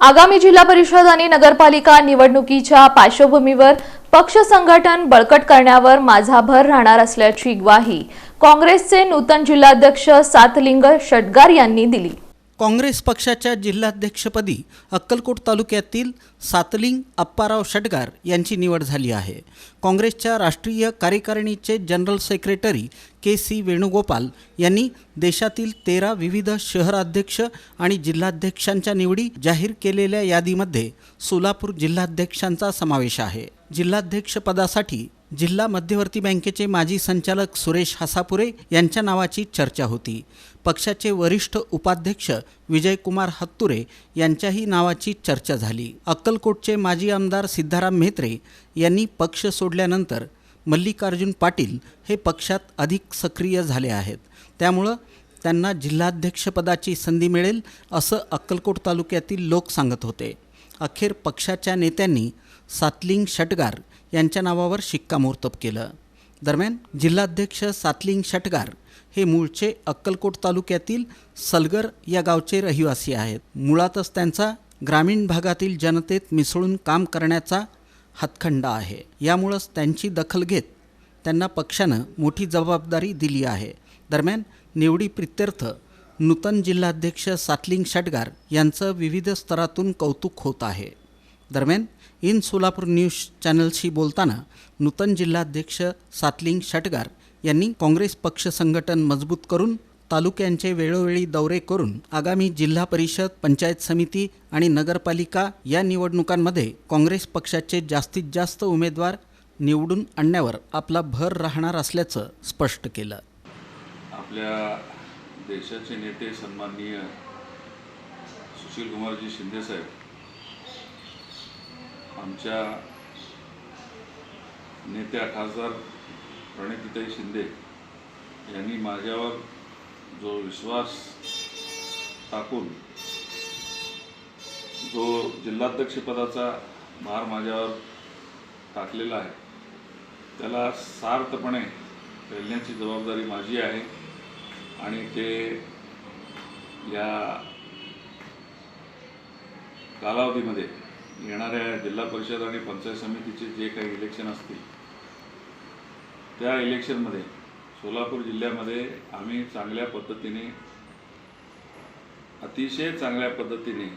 आगामी जिल्हा परिषद आणि नगरपालिका निवडणुकीच्या पार्श्वभूमीवर पक्ष संघटन बळकट करण्यावर माझा भर राहणार असल्याची ग्वाही काँग्रेसचे नूतन जिल्हाध्यक्ष सातलिंग षटगार यांनी दिली. काँग्रेस पक्षाच्या जिल्हाध्यक्षपदी अक्कलकोट तालुक्यातील सातलिंग अप्पाराव षटगार यांची निवड झाली आहे. काँग्रेसच्या राष्ट्रीय कार्यकारिणीचे general secretary K C Venugopal यांनी देशातील तेरा विविध शहराध्यक्ष आणि जिल्हाध्यक्षांच्या निवडी जाहीर केलेल्या यादीमध्ये सोलापूर जिल्हाध्यक्षांचा समावेश आहे. जिल्हाध्यक्षपदासाठी जिल्हा मध्यवर्ती बँकेचे माजी संचालक सुरेश हसापुरे यांच्या नावाची चर्चा होती. पक्षाचे वरिष्ठ उपाध्यक्ष विजयकुमार हत्तुरे यांच्याही नावाची चर्चा झाली. अक्कलकोटचे माजी आमदार सिद्धाराम म्हेत्रे यांनी पक्ष सोडल्यानंतर मल्लिकार्जुन पाटील हे पक्षात अधिक सक्रिय झाले आहेत. त्यामुळं त्यांना जिल्हाध्यक्षपदाची संधी मिळेल असं अक्कलकोट तालुक्यातील लोक सांगत होते. अखेर पक्षाच्या नेत्यांनी सातलिंग षटगार यांच्या नावावर शिक्कामोर्तब केलं. दरम्यान जिल्हाध्यक्ष सातलिंग षटगार हे मूळचे अक्कलकोट तालुक्यातील सलगर या गावचे रहिवासी आहेत. मुळातच त्यांचा ग्रामीण भागातील जनतेत मिसळून काम करण्याचा हातखंडा आहे. यामुळंच त्यांची दखल घेत त्यांना पक्षानं मोठी जबाबदारी दिली आहे. दरम्यान निवडी प्रित्यर्थ नूतन जिल्हाध्यक्ष सातलिंग षटगार यांचं विविध स्तरातून कौतुक होत आहे. दरम्यान इन सोलापूर न्यूज चॅनलशी बोलताना नूतन जिल्हाध्यक्ष सातलिंग षटगार यांनी काँग्रेस पक्ष संघटन मजबूत करून तालुक्यांचे वेळोवेळी दौरे करून आगामी जिल्हा परिषद पंचायत समिती आणि नगरपालिका या निवडणुकांमध्ये काँग्रेस पक्षाचे जास्तीत जास्त उमेदवार निवडून आणण्यावर आपला भर राहणार असल्याचं स्पष्ट केलं. आपल्या देशाचे नेते सन्माननीय सुशीलकुमारजी शिंदेसाहेब आमच्या नेत्या खासदार प्रणितीताई शिंदे यांनी माझ्यावर जो विश्वास टाकून जो जिल्हाध्यक्षपदाचा भार माझ्यावर टाकलेला आहे त्याला सार्थपणे पेलण्याची जबाबदारी माझी आहे आणि ते या कालावधीमध्ये येणाऱ्या जिल्हा परिषद आणि पंचायत समितीचे जे काही इलेक्शन असतील त्या इलेक्शनमध्ये सोलापूर जिल्ह्यामध्ये आम्ही चांगल्या पद्धतीने अतिशय चांगल्या पद्धतीने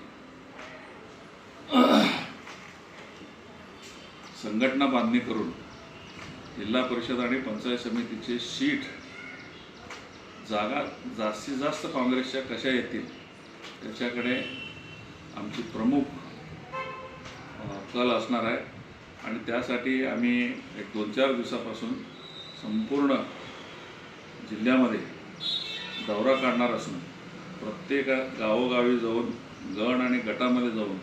संघटना बांधणी करून जिल्हा परिषद आणि पंचायत समितीचे सीट जागा जास्तीत जास्त काँग्रेसच्या कशा येतील त्याच्याकडे आमची प्रमुख कल असणार आहे. आणि त्यासाठी आम्ही एक दोन चार दिवसापासून संपूर्ण जिल्ह्यामध्ये दौरा काढणार असून प्रत्येक गावोगावी जाऊन गण आणि गटामध्ये जाऊन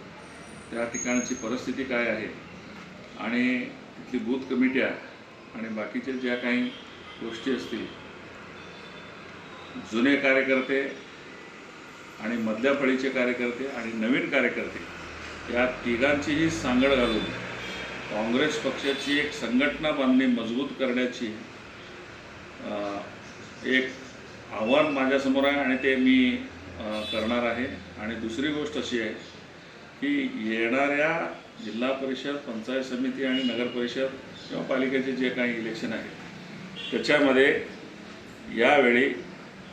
त्या ठिकाणची परिस्थिती काय आहे आणि तिथली बूथ कमिट्या आणि बाकीच्या ज्या काही गोष्टी असतील जुने कार्यकर्ते आणि मधल्या फळीचे कार्यकर्ते आणि नवीन कार्यकर्ते या तिघांचीही सांगड घालून काँग्रेस पक्षाची एक संघटना बांधणी मजबूत करण्याची एक आव्हान माझ्यासमोर आहे आणि ते मी करणार आहे. आणि दुसरी गोष्ट अशी आहे की येणाऱ्या जिल्हा परिषद पंचायत समिती आणि नगर परिषद किंवा पालिकेचे जे काही इलेक्शन आहे त्याच्यामध्ये यावेळी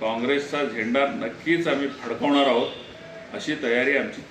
काँग्रेसचा झेंडा नक्कीच आम्ही फडकवणार आहोत अशी तयारी आमची